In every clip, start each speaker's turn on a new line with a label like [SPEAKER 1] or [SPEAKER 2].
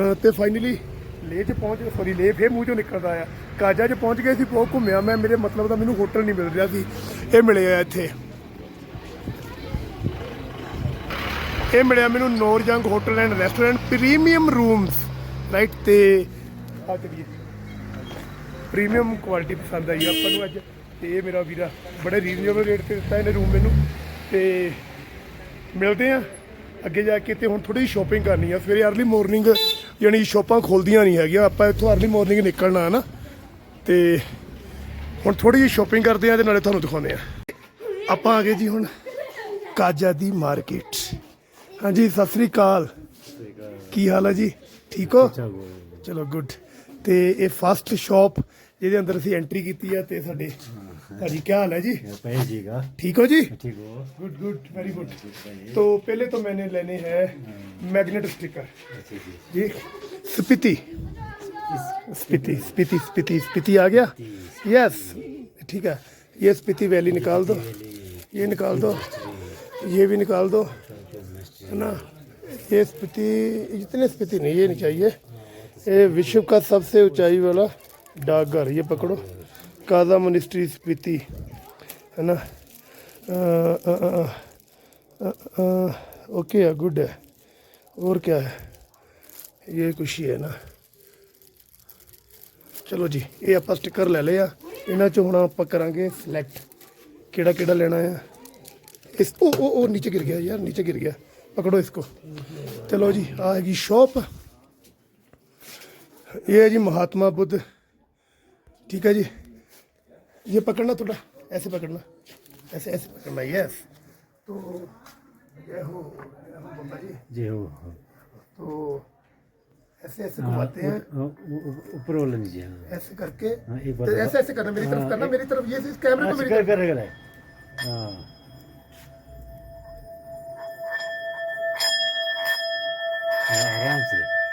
[SPEAKER 1] ਅਹ ਤੇ ਫਾਈਨਲੀ ਲੇਹ 'ਚ ਪਹੁੰਚ ਸੌਰੀ ਲੇਹ ਫੇਰ ਮੂੰਹ ਚੋਂ ਨਿਕਲਦਾ ਆ। ਕਾਜਾ 'ਚ ਪਹੁੰਚ ਗਏ ਸੀ, ਬਹੁਤ ਘੁੰਮਿਆ ਮੈਂ, ਮੇਰੇ ਮਤਲਬ ਦਾ ਮੈਨੂੰ ਹੋਟਲ ਨਹੀਂ ਮਿਲ ਰਿਹਾ ਸੀ। ਇਹ ਮਿਲਿਆ ਇੱਥੇ। ਇਹ ਮਿਲਿਆ ਮੈਨੂੰ Norjang hotel and restaurant premium rooms right ਤੇ ਆ ਚਲੀਏ। ਪ੍ਰੀਮੀਅਮ ਕੁਆਲਿਟੀ ਪਸੰਦ ਆਈ ਆਪਾਂ ਨੂੰ ਅੱਜ। ਤੇ ਇਹ ਮੇਰਾ ਵੀਰਾ ਬੜੇ ਰੀਜ਼ਨੇਬਲ ਰੇਟ ਤੇ ਦਿੱਤਾ ਇਹਨੇ ਰੂਮ ਮੈਨੂੰ। ਤੇ ਮਿਲਦੇ ਆ। ਅੱਗੇ ਜਾ ਕੇ ਤੇ ਹੁਣ ਥੋੜੀ ਜਿਹੀ ਸ਼ਾਪਿੰਗ ਕਰਨੀ ਆ। ਸਵੇਰੇ ਅਰਲੀ ਮਾਰਨਿੰਗ ਯਾਨੀ ਸ਼ਾਪਾਂ ਖੁੱਲਦੀਆਂ ਨਹੀਂ ਹੈਗੀਆਂ ਆਪਾਂ ਇੱਥੋਂ ਅਰਲੀ ਮਾਰਨਿੰਗ ਨਿਕਲਣਾ ਹੈ ਨਾ। ਤੇ ਹੁਣ ਥੋੜੀ ਜਿਹੀ ਸ਼ਾਪਿੰਗ ਕਰਦੇ ਆ ਤੇ ਨਾਲੇ ਤੁਹਾਨੂੰ ਦਿਖਾਉਂਦੇ ਆ ਆਪਾਂ ਆ ਗਏ ਜੀ ਹੁਣ ਕਾਜਾ ਦੀ ਮਾਰਕੀਟ ਹਾਂਜੀ ਸਤਿ ਸ੍ਰੀ ਅਕਾਲ। ਕੀ ਹਾਲ ਹੈ ਜੀ? ਠੀਕ ਹੋ? ਚਲੋ ਗੁੱਡ ਤੇ ਇਹ ਫਸਟ ਸ਼ਾਪ ਜਿਹਦੇ ਅੰਦਰ ਅਸੀਂ ਐਂਟਰੀ ਕੀਤੀ ਆ ਤੇ ਸਾਡੇ ਤੁਹਾਡੀ ਕੀ ਹਾਲ ਹੈ ਜੀ
[SPEAKER 2] पहेजिएगा
[SPEAKER 1] ठीक हो जी
[SPEAKER 2] ठीक हो
[SPEAKER 1] गुड गुड वेरी गुड तो पहले तो मैंने लेने हैं मैग्नेट स्टिकर
[SPEAKER 2] अच्छा जी
[SPEAKER 1] जी स्पीति स्पीति स्पीति स्पीति स्पीति आ गया यस ठीक है ये स्पीति वैली निकाल दो ये निकाल दो ये भी निकाल दो है ना ये स्पीति इतने स्पीति नहीं ये नहीं चाहिए ये विश्व का सबसे ऊंचाई वाला डाकघर ये पकड़ो काजा मोनिस्ट्री स्पीति है ना अ, अ, अ, अ, अ, ओके है गुड है और क्या है ਇਹ ਕੁਛ ਹੀ ਹੈ ਨਾ ਚਲੋ ਜੀ ਇਹ ਆਪਾਂ ਸਟicker ਲੈ ਲਏ ਆ ਇਹਨਾਂ ਚੋਂ ਹੁਣ ਆਪਾਂ ਕਰਾਂਗੇ ਸਿਲੈਕਟ ਕਿਹੜਾ ਕਿਹੜਾ ਲੈਣਾ ਆ ਇਸ ਉਹ ਉਹ ਉਹ ਨੀਚੇ ਗਿਰ ਗਿਆ ਯਾਰ ਨੀਚੇ ਗਿਰ ਗਿਆ ਪਕੜੋ ਇਸਕੋ ਚਲੋ ਜੀ ਆ ਹੈਗੀ ਸ਼ਾਪ ਇਹ ਹੈ ਜੀ महात्मा बुद्ध ठीक है जी ये पकड़ना थोड़ा ऐसे पकड़ना ऐसे ऐसे पकड़ना यस तो ये हो ये हो
[SPEAKER 2] हो।
[SPEAKER 1] तो ऐसे ऐसे घुमाते हैं।
[SPEAKER 2] ऊपर वाला लीजिए हाँ।
[SPEAKER 1] ऐसे करके
[SPEAKER 2] हाँ, एक बार
[SPEAKER 1] तो ऐसे ऐसे करना मेरी तरफ़
[SPEAKER 2] हाँ,
[SPEAKER 1] करना मेरी तरफ़ ये कैमरे को मेरी तरफ़।
[SPEAKER 2] कर कर हाँ। हाँ, आराम से।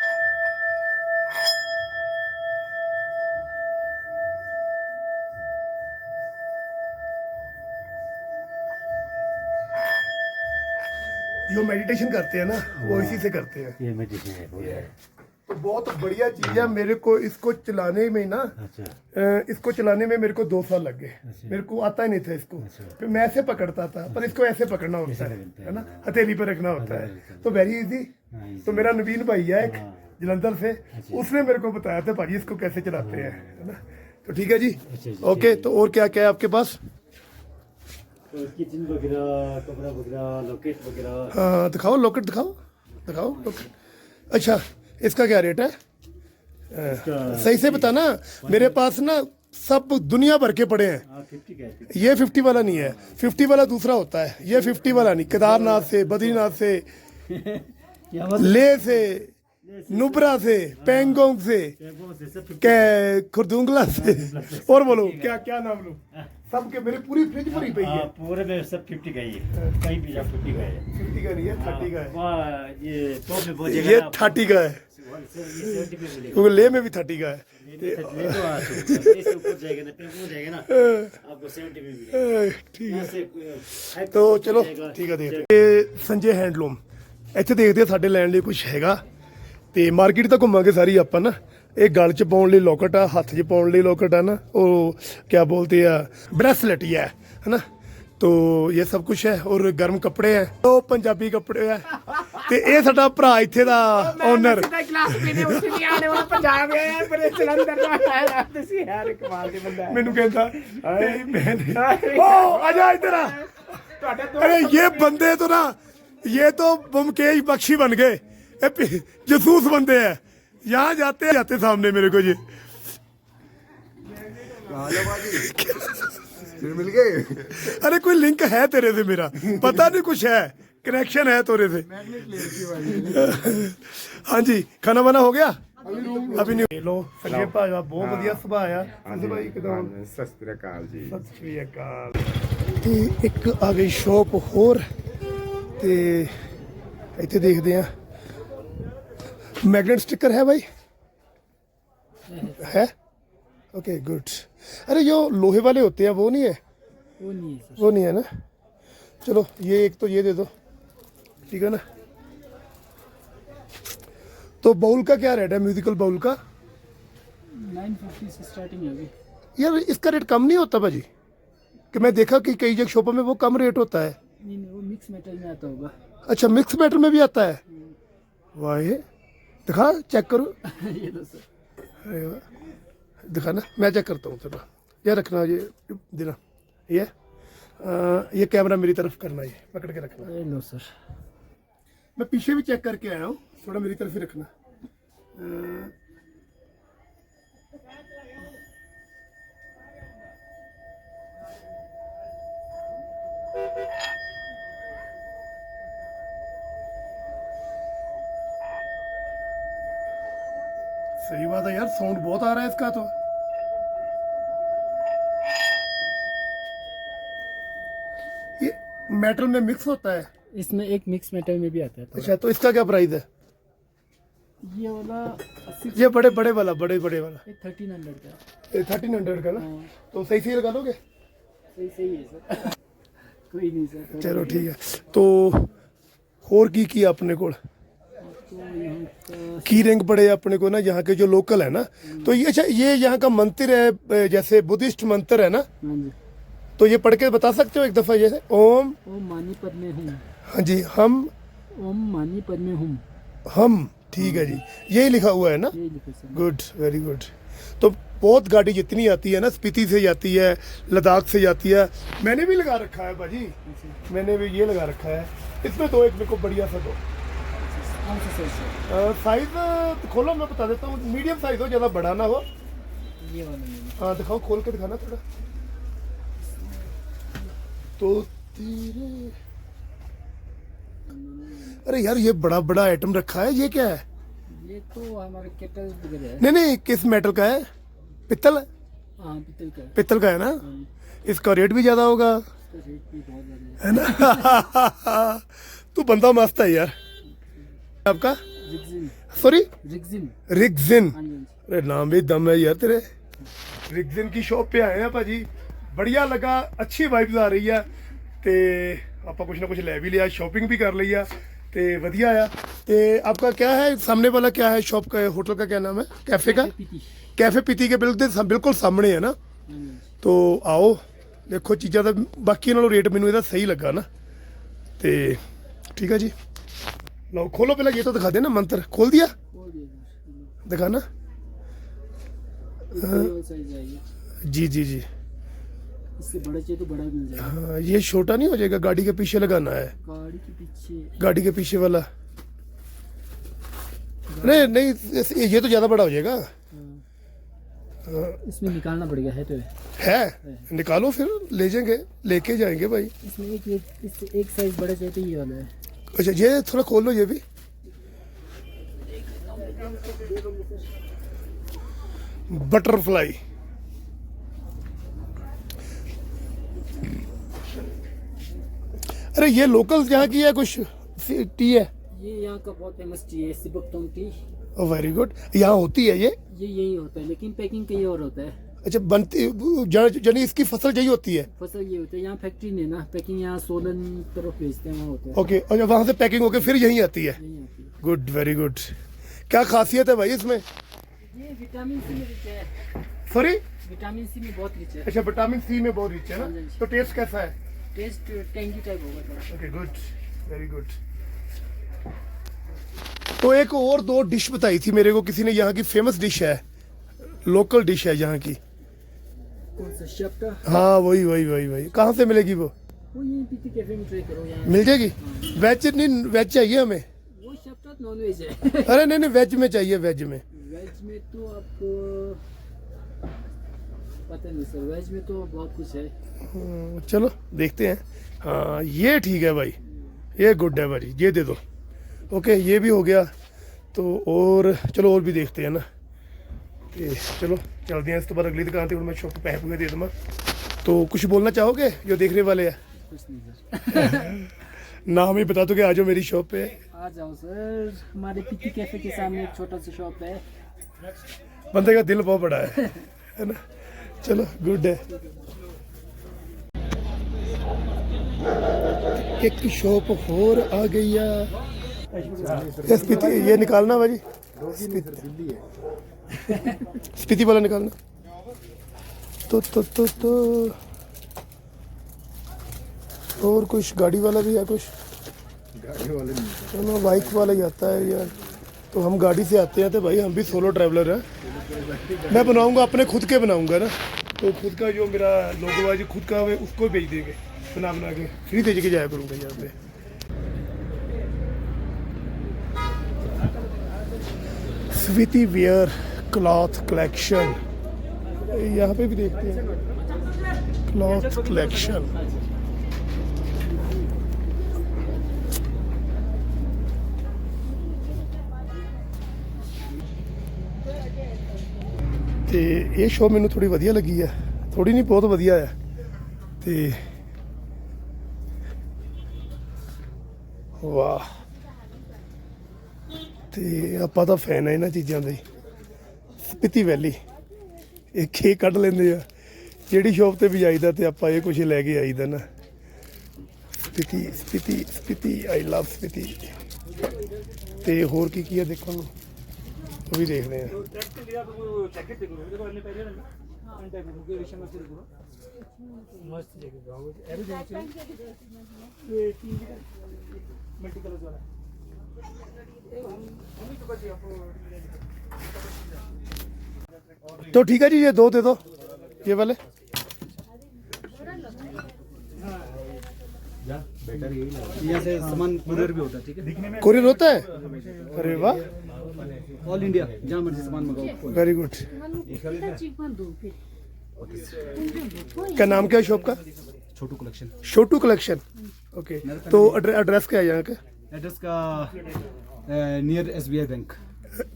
[SPEAKER 1] मेडिटेशन करते हैं ना वो इसी से करते हैं।
[SPEAKER 2] ये मेडिटेशन है
[SPEAKER 1] तो बहुत बढ़िया चीज़ है मेरे को इसको चलाने में ना
[SPEAKER 2] अच्छा।
[SPEAKER 1] इसको चलाने में मेरे को दो साल लग गए। अच्छा। मेरे को आता ही नहीं था इसको। अच्छा। फिर मैं ऐसे पकड़ता था पर इसको ऐसे पकड़ना होता है
[SPEAKER 2] है
[SPEAKER 1] ना? हथेली पर रखना होता है। तो वेरी इजी
[SPEAKER 2] हाँ,
[SPEAKER 1] तो मेरा नवीन भाई है एक
[SPEAKER 2] हाँ।
[SPEAKER 1] जलंधर से। उसने मेरे को बताया था भाजी इसको कैसे चलाते हैं है। ना? तो ठीक है
[SPEAKER 2] अच्छा जी,
[SPEAKER 1] ओके तो और क्या क्या है आपके पास?
[SPEAKER 2] तो किचन वगैरह कपड़ा वगैरह लॉकेट वगैरह।
[SPEAKER 1] हाँ दिखाओ लॉकेट दिखाओ दिखाओ लॉकेट अच्छा इसका क्या रेट है? सही से बताना मेरे पास ना सब दुनिया भर के पड़े हैं।
[SPEAKER 2] ये फिफ्टी है
[SPEAKER 1] ये 50 वाला नहीं है। 50 वाला दूसरा होता है। ये 50 वाला नहीं। केदारनाथ से बद्रीनाथ से ले से नुबरा से पेंगोंग से
[SPEAKER 2] से
[SPEAKER 1] खुरदुंगला से। और बोलो क्या क्या नाम लो? सबके मेरे पूरी फ्रिज भरी पई
[SPEAKER 2] हाँ,
[SPEAKER 1] है
[SPEAKER 2] पूरे में सब फिफ्टी का ही है कहीं भी जा फिफ्टी का है
[SPEAKER 1] 50 का नहीं है 30 का है
[SPEAKER 2] वहाँ ये टॉप में पहुंचेगा
[SPEAKER 1] ये
[SPEAKER 2] ना आपको-
[SPEAKER 1] 30 का है
[SPEAKER 2] ये 70 पे मिलेगा
[SPEAKER 1] क्योंकि लेह में भी 30 का है
[SPEAKER 2] ले तो आ तो इससे ऊपर जाएगा ना पे ऊपर जाएगा ना आपको 70 पे मिलेगा
[SPEAKER 1] ए, ठीक है
[SPEAKER 2] यहाँ से अ, हाई
[SPEAKER 1] ਤੋ
[SPEAKER 2] पे
[SPEAKER 1] ਚਲੋ
[SPEAKER 2] जाएगा,
[SPEAKER 1] ਠੀਕ ਹੈ ਦੇਖ ਇਹ ਸੰਜੇ ਹੈਂਡਲੂਮ ਇੱਥੇ ਦੇਖਦੇ ਆ ਸਾਡੇ ਲੈਣ ਲਈ ਕੁਝ ਹੈਗਾ ਤੇ ਮਾਰਕੀਟ ਤਾਂ ਘੁੰਮਾਂਗੇ ਸਾਰੀ ਆਪਾਂ ਨਾ ਇਹ ਗਲ 'ਚ ਪਾਉਣ ਲਈ ਲੋਕਟ ਆ ਹੱਥ 'ਚ ਪਾਉਣ ਲਈ ਲੋਕਟ ਆ ਨਾ ਉਹ ਕੀ ਬੋਲਤੇ ਆ ब्रेसलेट ही है है ना तो ये सब कुछ है और गर्म कपड़े हैं तो पंजाबी कपड़े है ਤੇ ਇਹ ਸਾਡਾ ਭਰਾ ਇੱਥੇ ਦਾ ਓਨਰ
[SPEAKER 3] ਸਿੱਧਾ ਗਲਾਸ ਪੀਣੇ ਉੱਥੇ ਨਹੀਂ ਆਣੇ ਵਾਲਾ ਪੰਜਾਬ ਹੈ ਪਰ ਜਲੰਧਰ ਦਾ ਹੈ ਤੁਸੀਂ ਯਾਰ ਕਮਾਲ ਦੇ ਬੰਦਾ ਹੈ
[SPEAKER 1] ਮੈਨੂੰ ਕਹਿੰਦਾ ਤੇਰੀ ਭੈਣ ਓ ਆ ਜਾ ਇੱਧਰ ਆ
[SPEAKER 3] ਤੁਹਾਡੇ ਤੋਂ
[SPEAKER 1] अरे ये बंदे तो ना ये तो मुमकेश बख्शी बन गए ये पि- जसूस बंदे हैं यहाँ जाते जाते सामने मेरे को जी
[SPEAKER 4] फिर मिल गए
[SPEAKER 1] अरे कोई लिंक है तेरे से मेरा पता नहीं कुछ है कनेक्शन है तेरे से हाँ जी खाना वाना हो गया अभी नहीं लो संजय ਭਾਜਾ ਬਹੁਤ ਵਧੀਆ ਸੁਭਾਅ ਆ ਸੰਜੇ ਭਾਈ ਕਿਦਾਂ
[SPEAKER 4] ਸਤਿ ਸ੍ਰੀ ਅਕਾਲ ਜੀ
[SPEAKER 1] ਸਤਿ ਸ਼੍ਰੀ ਅਕਾਲ ਤੇ ਇੱਕ ਆ ਗਈ ਸ਼ੋਪ ਹੋਰ ਤੇ ਇੱਥੇ ਦੇਖਦੇ ਆ मैग्नेट स्टिकर है भाई? है? ओके गुड अरे जो लोहे वाले होते हैं वो नहीं है?
[SPEAKER 3] वो नहीं है
[SPEAKER 1] वो नहीं है ना? चलो ये एक तो ये दे दो। ठीक है ना? तो बाउल का क्या रेट है? म्यूजिकल बाउल का?
[SPEAKER 3] 950 से स्टार्टिंग है
[SPEAKER 1] यार इसका रेट कम नहीं होता भाजी। कि मैं देखा कि कई जगह शॉपों में वो कम रेट होता है।
[SPEAKER 3] नहीं नहीं वो मिक्स मेटल में आता होगा।
[SPEAKER 1] अच्छा मिक्स मेटल में भी आता है? हम्म। वाह दिखा चेक करो।
[SPEAKER 3] ये
[SPEAKER 1] अरे वाह। दिखा ना मैं चेक करता हूँ थोड़ा। ये रखना ये देना। ये आ, ये कैमरा मेरी तरफ़ करना ये पकड़ के रखना।
[SPEAKER 3] No sir.
[SPEAKER 1] मैं पीछे भी चेक करके आया हूँ थोड़ा मेरी तरफ़ ही रखना। अ, सही बात है यार साउंड बहुत आ रहा है इसका तो। ये मेटल में मिक्स होता है?
[SPEAKER 3] इसमें एक मिक्स मेटल में भी आता है
[SPEAKER 1] अच्छा तो इसका क्या प्राइस है?
[SPEAKER 3] ये वाला
[SPEAKER 1] ये बड़े बड़े वाला बड़े बड़े वाला।
[SPEAKER 3] थर्टीन हंड्रेड का।
[SPEAKER 1] थर्टीन हंड्रेड का ना?
[SPEAKER 3] हाँ।
[SPEAKER 1] तो सही सही लगा दोगे?
[SPEAKER 3] सही सही है सर। कोई नहीं सर
[SPEAKER 1] चलो ठीक है। तो होर की
[SPEAKER 3] की अपने को
[SPEAKER 1] की रिंग पड़े अपने को ना यहाँ के जो लोकल है ना। तो ये अच्छा ये यहाँ का मंत्र है जैसे बुद्धिस्ट मंत्र है ना?
[SPEAKER 3] हाँ
[SPEAKER 1] तो ये पढ़ के बता सकते हो एक दफ़ा जैसे ओम
[SPEAKER 3] ओम मानी में हूँ
[SPEAKER 1] हाँ जी हम
[SPEAKER 3] ओम मानी में हूँ
[SPEAKER 1] हम ठीक है जी। यही लिखा हुआ है ना? गुड वेरी गुड तो बहुत गाड़ी जितनी आती है ना स्पीति से जाती है लद्दाख से जाती है। मैंने भी लगा रखा है भाजी। मैंने भी ये लगा रखा है। इसमें दो एक मेरे को बढ़िया सा दो।
[SPEAKER 3] कौन सा सर सर
[SPEAKER 1] साइज़ खोलो मैं बता देता हूँ। मीडियम साइज़ हो ज़्यादा बड़ा ना हो।
[SPEAKER 3] ये वाला
[SPEAKER 1] हाँ। दिखाओ खोल के दिखाना थोड़ा। तो तेरे अरे यार ये बड़ा बड़ा आइटम रखा है ये क्या है?
[SPEAKER 3] ये तो हमारे केटल है।
[SPEAKER 1] नहीं नहीं किस मेटल का है? पित्तल?
[SPEAKER 3] हाँ पीतल का है।
[SPEAKER 1] पित्तल का है ना?
[SPEAKER 3] हाँ,
[SPEAKER 1] इसका रेट भी ज़्यादा होगा।
[SPEAKER 3] है।
[SPEAKER 1] है ना? तू बंदा मस्त है यार। आपका
[SPEAKER 3] रिक्जिन
[SPEAKER 1] सॉरी
[SPEAKER 3] रिक्जिन
[SPEAKER 1] रिगजिन
[SPEAKER 3] हाँ जी हाँ जी
[SPEAKER 1] अरे नाम भी दम है यार तेरे रिगजिन की शॉप पे आए हैं ਭਾਜੀ बढ़िया लगा अच्छी वाइब्स आ रही ਹੈ ਤੇ ਆਪਾਂ ਕੁਝ ਨਾ ਕੁਝ ਲੈ ਵੀ ਲਿਆ ਸ਼ਾਪਿੰਗ भी कर ਲਈ ਆ ਤੇ ਵਧੀਆ ਆ ਤੇ आपका क्या है सामने वाला क्या है शॉप का होटल का क्या नाम है कैफे का
[SPEAKER 3] पीती
[SPEAKER 1] कैफे पीती के बिल्कुल बिल्कुल सामने है ना
[SPEAKER 3] हाँ जी
[SPEAKER 1] ਤੋ ਆਓ ਦੇਖੋ ਚੀਜ਼ਾਂ ਦਾ ਬਾਕੀ ਨਾਲੋਂ ਰੇਟ ਮੈਨੂੰ ਇਹਦਾ ਸਹੀ ਲੱਗਾ ਨਾ ਤੇ ਠੀਕ ਹੈ ਜੀ लो खोलो पहले ये तो दिखा देना मंत्र।
[SPEAKER 3] खोल दिया?
[SPEAKER 1] दिखाना
[SPEAKER 3] हाँ।
[SPEAKER 1] जी जी जी।
[SPEAKER 3] इससे बड़ा चाहिए तो बड़ा मिल जाएगा।
[SPEAKER 1] हाँ ये छोटा नहीं हो जाएगा गाड़ी के पीछे लगाना है।
[SPEAKER 3] गाड़ी के पीछे।
[SPEAKER 1] गाड़ी के पीछे वाला। नहीं नहीं ये तो ज़्यादा बड़ा हो जाएगा।
[SPEAKER 3] हाँ। इसमें निकालना पड़ गया है तो।
[SPEAKER 1] है, है? निकालो फिर ले जाएँगे लेके जाएँगे भाई।
[SPEAKER 3] इसमें एक एक, एक साइज़ बड़ा चाहिए तो ये वाला है।
[SPEAKER 1] अच्छा ये थोड़ा खोल लो ये भी। बटरफ्लाई। अरे ये लोकल यहाँ की है कुछ टी है?
[SPEAKER 3] ये यहाँ का बहुत फ़ेमस टी है सिबकटोंग टी
[SPEAKER 1] वेरी गुड यहाँ होती है ये?
[SPEAKER 3] ये यही होता है लेकिन पैकिंग कहीं और होता है।
[SPEAKER 1] अच्छा बनती जन- यानी इसकी फ़सल यही होती है?
[SPEAKER 3] फ़सल ये होता है यहाँ फैक्ट्री नहीं ना पैकिंग यहाँ सोलन तरफ़ भेजते हैं वहाँ होता है।
[SPEAKER 1] ओके अच्छा वहाँ से पैकिंग होके फिर यहीं आती है?
[SPEAKER 3] है।
[SPEAKER 1] गुड वेरी गुड क्या खासियत है भाई इसमें?
[SPEAKER 3] ये विटामिन सी में रिच है।
[SPEAKER 1] सॉरी
[SPEAKER 3] विटामिन सी में बहुत रिच है।
[SPEAKER 1] अच्छा विटामिन सी में बहुत रिच है
[SPEAKER 3] हाँ
[SPEAKER 1] ना तो टेस्ट कैसा है?
[SPEAKER 3] टेस्ट टेंगी टाइप होगा
[SPEAKER 1] ओके गुड वेरी गुड तो एक और दो डिश बताई थी मेरे को किसी ने यहाँ की फ़ेमस डिश है लोकल डिश है यहाँ की। हाँ वही वही वही वही। कहाँ से मिलेगी वो? मिल जाएगी? वेज नहीं वेज चाहिए हमें?
[SPEAKER 3] वो नॉन वेज है।
[SPEAKER 1] अरे नहीं नहीं वेज में चाहिए वेज में।
[SPEAKER 3] वेज में तो आपको पता नहीं सर वेज में तो बहुत कुछ है।
[SPEAKER 1] हम्म, चलो देखते हैं। हाँ ये ठीक है भाई। ये गुड है भाई। ये दे दो। ओके ये भी हो गया। तो और चलो और भी देखते हैं ना। ਤੇ ਚਲੋ ਚਲਦੇ हैं ਇਸ ਤੋਂ ਬਾਅਦ ਅਗਲੀ ਦੁਕਾਨ ਤੇ ਹੁਣ ਮੈਂ ਸ਼ੌਪ ਪੈਸੇ ਪੂਰੇ ਦੇ ਦਵਾਂ तो कुछ बोलना चाहोगे जो देखने वाले हैं
[SPEAKER 3] कुछ नहीं सर
[SPEAKER 1] नाम ही बता दो कि आ जाओ मेरी शॉप पे
[SPEAKER 3] आ जाओ सर हमारे पीती कैफे के सामने एक छोटा सा शॉप है
[SPEAKER 1] बंदे का दिल बहुत बड़ा है है ना चलो गुड है एक शॉप और आ गई है ये स्पीति ये निकालना भाजी स्पीति वाला निकालना। तो तो तो तो। और कुछ गाड़ी वाला भी है कुछ?
[SPEAKER 4] गाड़ी वाले नहीं।
[SPEAKER 1] बाइक वाला ही आता है यार। तो हम गाड़ी से आते हैं तो भाई हम भी सोलो ट्रैवलर हैं। मैं बनाऊँगा अपने खुद के बनाऊँगा ना। तो खुद का जो मेरा लोगो है जो खुद का है उसको भेज देंगे। बना बना के। फ्री दे के जाया करूँगा यहाँ पे। स्वीति वियर क्लॉथ कलेक्शन यहाँ पे भी देखते हैं क्लॉथ कलेक्शन ਤੇ ਇਹ ਸ਼ੋਅ ਮੈਨੂੰ ਥੋੜੀ ਵਧੀਆ ਲੱਗੀ ਆ ਥੋੜੀ ਨਹੀਂ ਬਹੁਤ ਵਧੀਆ ਆ ਤੇ ਵਾਹ ਤੇ ਆਪਾਂ ਤਾਂ ਫੈਨ ਆ ਇਹਨਾਂ ਚੀਜ਼ਾਂ ਦੇ ਸਪਿਤੀ ਵੈਲੀ। ਇਹ ਖੇ ਕੱਢ ਲੈਂਦੇ ਆ। ਜਿਹੜੀ ਸ਼ੋਪ ਤੇ ਵੀ ਜਾਈਦਾ ਤੇ ਆਪਾਂ ਇਹ ਕੁਝ ਲੈ ਕੇ ਆਈਦਾ ਨਾ। Spiti Spiti Spiti I love Spiti. ਤੇ ਹੋਰ ਕੀ ਕੀ ਆ ਦੇਖਣ ਨੂੰ? ਉਹ ਵੀ ਦੇਖਦੇ ਆ। तो ठीक है जी ये दो दे दो ये वाले।
[SPEAKER 2] यहाँ से सामान कुरियर भी होता है ठीक है?
[SPEAKER 1] कोरियर होता है? अरे वाह।
[SPEAKER 2] ऑल इंडिया जहाँ मर्ज़ी सामान मंगाओ
[SPEAKER 1] वेरी गुड क्या नाम क्या है शॉप का?
[SPEAKER 2] Chhotu collection.
[SPEAKER 1] Chhotu collection. Okay तो एड्रेस क्या है यहाँ का?
[SPEAKER 2] एड्रेस का near S B I bank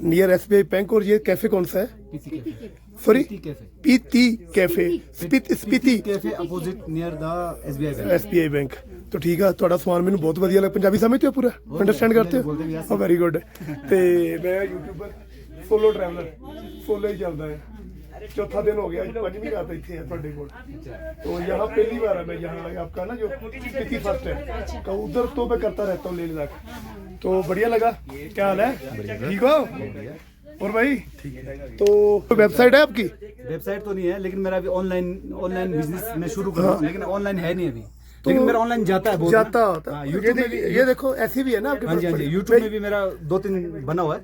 [SPEAKER 1] near S bank और ये कैफे कौन सा है
[SPEAKER 2] पीसी कैफे
[SPEAKER 1] सॉरी
[SPEAKER 2] कैफे
[SPEAKER 1] पीती cafe Spiti Spiti
[SPEAKER 2] cafe opposite near the S B I bank
[SPEAKER 1] SBI bank ਤਾਂ ਠੀਕ ਆ ਤੁਹਾਡਾ ਸਮਾਨ ਮੈਨੂੰ ਬਹੁਤ ਵਧੀਆ ਲੱਗਾ ਪੰਜਾਬੀ ਸਮਝਦੇ ਹੋ ਪੂਰਾ ਅੰਡਰਸਟੈਂਡ ਕਰਦੇ ਹੋ ਹਾਂ ਵੈਰੀ ਗੁੱਡ ਤੇ ਮੈਂ ਯੂਟਿਊਬਰ ਸੋਲੋ ਟਰੈਵਲਰ ਸੋਲੋ ਹੀ ਚੱਲਦਾ ਹੈ चौथा दिन हो गया आज पंजवीं रात ਇੱਥੇ ਹੈ ਤੁਹਾਡੇ ਕੋਲ तो यहाँ पहली बार है मैं यहाँ आपका ना जो स्थिति फर्स्ट है तो उधर तो मैं करता रहता हूँ ले लद्दाख तो बढ़िया लगा। क्या हाल है? ठीक हो? और भाई? ठीक है तो वेबसाइट है आपकी?
[SPEAKER 2] वेबसाइट तो नहीं है लेकिन मेरा अभी ऑनलाइन ऑनलाइन बिज़नेस मैं शुरू करूँ लेकिन ऑनलाइन है नहीं अभी। तो लेकिन मेरा ऑनलाइन जाता है
[SPEAKER 1] जाता होता
[SPEAKER 2] हाँ,
[SPEAKER 1] ये
[SPEAKER 2] यूट्यूब में भी
[SPEAKER 1] ये देखो ऐसी भी है ना आपके
[SPEAKER 2] हाँ जी हाँ जी यूट्यूब में भी मेरा दो तीन बना हुआ है।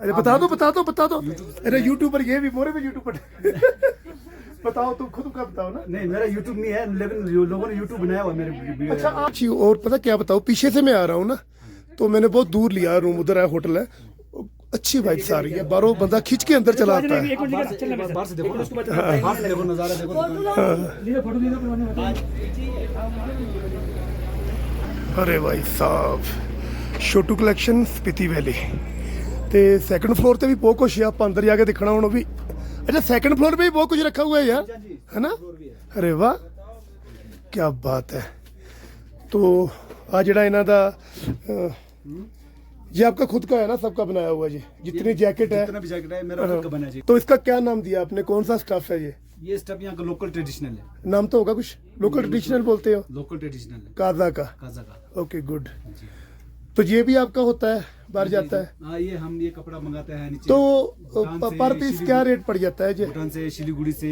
[SPEAKER 1] अरे बता दो बता दो बता दो। अरे यूट्यूबर ये भी मोरे भी यूट्यूबर बताओ तुम खुद का बताओ ना।
[SPEAKER 2] नहीं मेरा यूट्यूब नहीं है लेकिन लोगों ने यूट्यूब बनाया हुआ मेरे
[SPEAKER 1] अच्छा और पता क्या बताओ पीछे से मैं आ रहा हूँ ना। तो मैंने बहुत दूर लिया रूम उधर है होटल है अच्छी वाइब्स आ रही है बारो बंदा खींच के अंदर चला आता है
[SPEAKER 2] बाहर से बाहर से देखो ना। बाहर से देखो नजारा देखो
[SPEAKER 1] ਅਰੇ ਭਾਈ ਸਾਹਿਬ ਛੋਟੂ ਕਲੈਕਸ਼ਨ ਸਪੀਤੀ ਵੈਲੀ ਤੇ ਸੈਕੰਡ ਫਲੋਰ ਤੇ ਵੀ ਬਹੁਤ ਕੁਛ ਆ ਆਪਾਂ ਅੰਦਰ ਜਾ ਕੇ ਦੇਖਣਾ ਹੁਣ ਉਹ ਵੀ ਅੱਛਾ ਸੈਕੰਡ ਫਲੋਰ 'ਤੇ ਵੀ ਬਹੁਤ ਕੁਝ ਰੱਖਾ हुआ है यार है ना अरे वाह क्या बात है तो ਆ ਜਿਹੜਾ ਇਹਨਾਂ ਦਾ ਅਹ, ये आपका खुद का है ना सबका बनाया हुआ जी। जितनी जैकेट है।
[SPEAKER 2] जितना भी जैकेट है मेरा खुद का बना जी।
[SPEAKER 1] तो इसका क्या नाम दिया आपने? कौन सा स्टफ़ है ये?
[SPEAKER 2] ये स्टफ़ यहाँ का लोकल ट्रेडिशनल है।
[SPEAKER 1] नाम तो होगा कुछ? लोकल ट्रेडिशनल बोलते हो?
[SPEAKER 2] लोकल ट्रेडिशनल है।
[SPEAKER 1] काजा का
[SPEAKER 2] काजा का
[SPEAKER 1] ओके गुड तो ये भी आपका होता है? बाहर जाता है?
[SPEAKER 2] हाँ ये हम ये कपड़ा मंगाते हैं नीचे।
[SPEAKER 1] तो पर पीस क्या रेट पड़ जाता है जी?
[SPEAKER 2] भूटान से शिलीगुड़ी से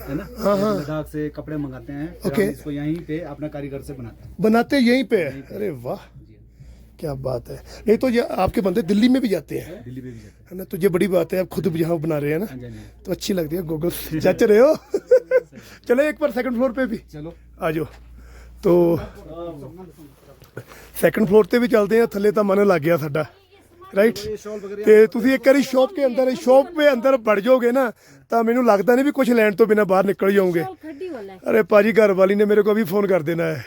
[SPEAKER 2] है ना?
[SPEAKER 1] हाँ, हाँ।
[SPEAKER 2] लद्दाख से कपड़े मंगाते हैं।
[SPEAKER 1] ओके।
[SPEAKER 2] इसको यहीं पे अपना कारीगर से बनाते हैं।
[SPEAKER 1] बनाते यहीं पे। अरे वाह। क्या बात है नहीं तो ये आपके बंदे दिल्ली में भी जाते हैं
[SPEAKER 2] दिल्ली में भी जाते हैं
[SPEAKER 1] है ना तो ये बड़ी बात है आप खुद यहाँ बना रहे हैं ना
[SPEAKER 2] हाँ जी, हाँ जी।
[SPEAKER 1] तो अच्छी लगती है गूगल जच रहे हो चले एक बार सेकंड फ्लोर पे भी
[SPEAKER 2] चलो
[SPEAKER 1] ਆ ਜਾਓ ਤੋ ਸੈਕੰਡ ਫਲੋਰ ਤੇ ਵੀ ਚੱਲਦੇ ਆ ਥੱਲੇ ਤਾਂ ਮਨ ਲੱਗ ਗਿਆ ਸਾਡਾ ਰਾਈਟ ਤੇ ਤੁਸੀਂ ਇੱਕ ਵਾਰੀ ਸ਼ਾਪ ਦੇ ਅੰਦਰ ਸ਼ਾਪ ਦੇ ਅੰਦਰ ਵੜ ਜਾਓਗੇ ਨਾ ਤਾਂ ਮੈਨੂੰ ਲੱਗਦਾ ਨਹੀਂ ਵੀ ਕੁਝ ਲੈਣ ਤੋਂ ਬਿਨਾ ਬਾਹਰ ਨਿਕਲ ਜਾਓਗੇ
[SPEAKER 5] खड्डी वाला है
[SPEAKER 1] अरे पाजी घर वाली ने मेरे को अभी फोन कर देना है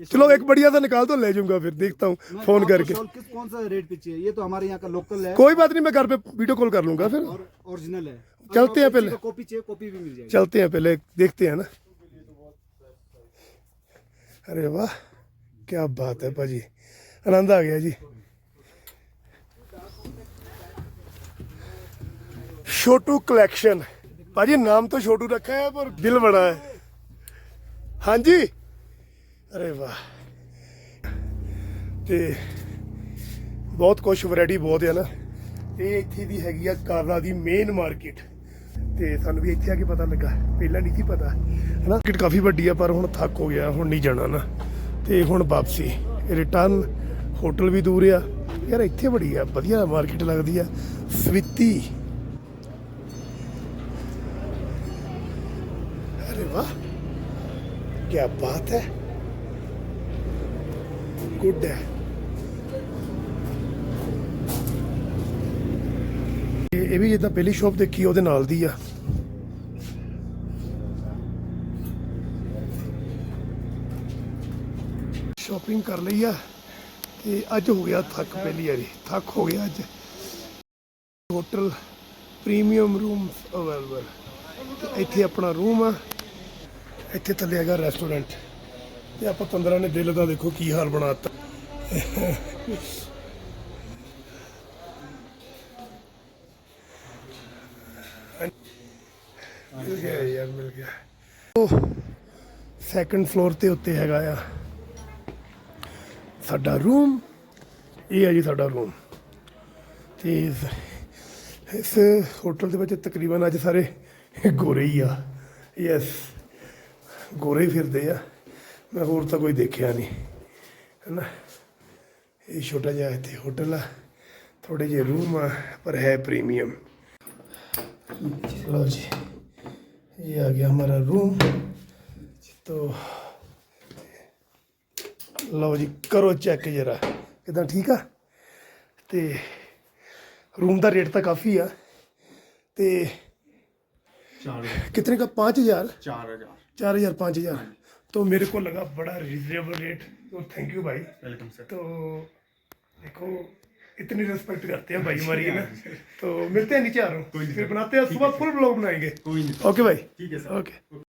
[SPEAKER 1] चलो एक बढ़िया सा निकाल दो ले जाऊँगा फिर देखता हूँ फ़ोन करके।
[SPEAKER 2] कौन सा रेट पे चाहिए? ये तो हमारे यहाँ का लोकल है।
[SPEAKER 1] कोई बात नहीं मैं घर पे वीडियो कॉल कर लूँगा फिर।
[SPEAKER 2] ओरिजिनल है।
[SPEAKER 1] चलते हैं पहले।
[SPEAKER 2] कॉपी चाहिए कॉपी भी मिल जाएगी।
[SPEAKER 1] चलते हैं पहले देखते हैं ना। अरे वाह क्या बात है भाजी। आनंद आ गया जी। छोटू कलेक्शन भाजी नाम तो छोटू रखा है पर दिल बड़ा है। हाँ जी? ਅਰੇ ਵਾਹ। ਤੇ ਬਹੁਤ ਕੁਝ ਵੈਰਾਈਟੀ ਬਹੁਤ ਹੈ ਨਾ। ਇਹ ਇੱਥੇ ਦੀ ਹੈਗੀ ਆ ਕਾਰਨਾ ਦੀ ਮੇਨ ਮਾਰਕੀਟ ਤੇ ਸਾਨੂੰ ਵੀ ਇੱਥੇ ਆ ਕੇ ਪਤਾ ਲੱਗਾ। ਪਹਿਲਾਂ ਨਹੀਂ ਸੀ ਪਤਾ। ਹਨਾ ਮਾਰਕੀਟ ਕਾਫੀ ਵੱਡੀ ਆ, ਪਰ ਹੁਣ ਥੱਕ ਹੋ ਗਿਆ, ਹੁਣ ਨਹੀਂ ਜਾਣਾ ਨਾ। ਤੇ ਹੁਣ ਵਾਪਸੀ। ਰਿਟਰਨ ਹੋਟਲ ਵੀ ਦੂਰ ਆ। ਯਾਰ ਇੱਥੇ ਬੜੀ ਆ, ਵਧੀਆ ਮਾਰਕੀਟ ਲੱਗਦੀ ਆ। ਸਵਿਤੀ। ਅਰੇ ਵਾਹ। ਕੀ ਬਾਤ ਹੈ। ਗੁੱਡ ਹੈ। ਇਹ ਵੀ ਜਿੱਦਾਂ ਪਹਿਲੀ ਸ਼ਾਪ ਦੇਖੀ, ਉਹਦੇ ਨਾਲ ਦੀ ਆ। ਸ਼ੋਪਿੰਗ ਕਰ ਲਈ ਆ, ਤੇ ਅੱਜ ਹੋ ਗਿਆ ਥੱਕ ਪਹਿਲੀ ਵਾਰੀ। ਥੱਕ ਹੋ ਗਿਆ ਅੱਜ। ਹੋਟਲ ਪ੍ਰੀਮੀਅਮ ਰੂਮ ਅਵੇਲੇਬਲ ਇੱਥੇ ਆਪਣਾ ਰੂਮ ਆ। ਇੱਥੇ ਥੱਲੇ ਹੈਗਾ ਰੈਸਟੋਰੈਂਟ ਤੇ ਆਪਾਂ ਤੰਦਰਾਂ ਨੇ ਦਿਲ ਦਾ ਦੇਖੋ ਕੀ ਹਾਲ ਬਣਾਤਾ। ਮਿਲ ਗਿਆ ਯਾਰ, ਮਿਲ ਗਿਆ। ਉਹ ਸੈਕੰਡ ਫਲੋਰ ਤੇ ਉੱਤੇ ਹੈਗਾ ਆ। ਸਾਡਾ ਰੂਮ ਇਹ ਹੈ ਜੀ ਸਾਡਾ ਰੂਮ ਤੇ ਇਸ- ਹੋਟਲ ਦੇ ਵਿੱਚ ਤਕਰੀਬਨ ਅੱਜ ਸਾਰੇ ਗੋਰੇ ਹੀ ਆ। ਯੈਸ ਗੋਰੇ ਫਿਰਦੇ ਆ। ਮੈਂ ਹੋਰ ਤਾਂ ਕੋਈ ਦੇਖਿਆ ਨਹੀਂ ਹੈਨਾ ਇਹ ਛੋਟਾ ਜਿਹਾ ਇੱਥੇ ਹੋਟਲ ਆ ਥੋੜੇ ਜਿਹੇ ਰੂਮ ਆ ਪਰ ਹੈ ਪ੍ਰੀਮੀਅਮ लो जी ये आ गया हमारा रूम तो ਲਓ ਜੀ ਕਰੋ ਚੈੱਕ ਜਰਾ ਕਿਦਾਂ ਠੀਕ ਆ ਤੇ रूम ਦਾ ਰੇਟ ਤਾਂ ਕਾਫੀ ਆ ਤੇ कितने का पाँच हजार
[SPEAKER 4] चार हजार
[SPEAKER 1] चार हजार पाँच हजार तो मेरे को लगा बड़ा रिजनेबल रेट तो थैंक यू भाई।
[SPEAKER 4] वेलकम सर
[SPEAKER 1] तो देखो इतनी रिस्पेक्ट करते हैं भाई हमारी ना? तो मिलते हैं नीचे आ रहा हूँ। फिर बनाते हैं सुबह फुल ब्लॉग बनाएँगे। ओके भाई।
[SPEAKER 4] ठीक है सर
[SPEAKER 1] ओके